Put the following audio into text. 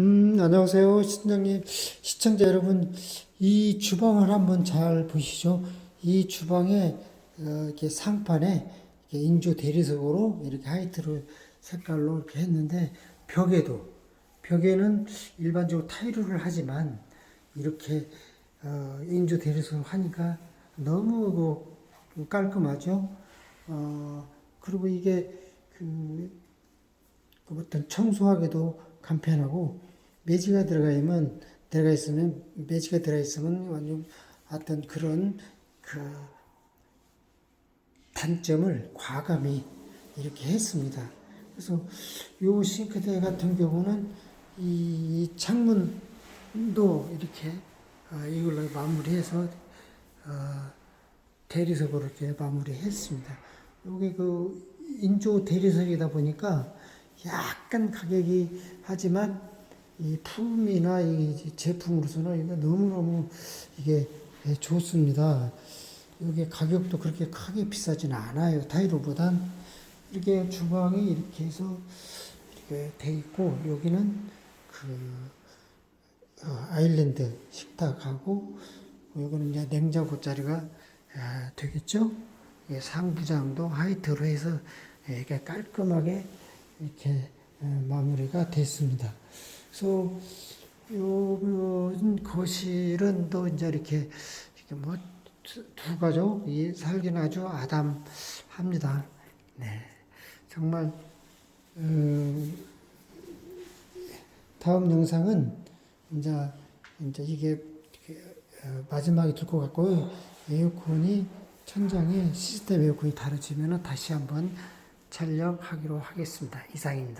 음, 안녕하세요, 시청자님, 시청자 여러분. 이 주방을 한번 잘 보시죠. 이 주방에 어, 이렇게 상판에 이렇게 인조 대리석으로 이렇게 하이트로 색깔로 이렇게 했는데 벽에도 벽에는 일반적으로 타일을 하지만 이렇게 어, 인조 대리석을 하니까 너무 그 깔끔하죠. 어, 그리고 이게 그그 어떤 청소하기도 간편하고 매지가 들어가 있으면 들어가 있으면 매지가 들어가 있으면 완전 어떤 그런 그 단점을 과감히 이렇게 했습니다. 그래서 요 싱크대 같은 경우는 이 창문도 이렇게 어, 이걸로 마무리해서 어, 대리석으로 이렇게 마무리했습니다. 요게 그 인조 대리석이다 보니까 약간 가격이 하지만 이 품이나 이 제품으로서는 이거 너무너무 이게 예, 좋습니다. 이게 가격도 그렇게 크게 비싸지는 않아요. 타이로보단 이렇게 주방이 이렇게 해서 이렇게 돼 있고 여기는 그 어, 아일랜드 식탁하고 여기는 이제 냉장고 자리가 아, 되겠죠. 예, 상부장도 하이트로 해서 예, 이렇게 깔끔하게 이렇게 어, 마무리가 됐습니다. 그래서 요 거실은 또 이제 이렇게 이렇게 뭐두 가족이 살기는 아주 아담합니다. 네, 정말 음, 다음 영상은 이제 이제 이게 어, 마지막에 될 것 같고요. 에어컨이 천장에 시스템 에어컨이 달아지면 다시 한번 촬영하기로 하겠습니다. 이상입니다.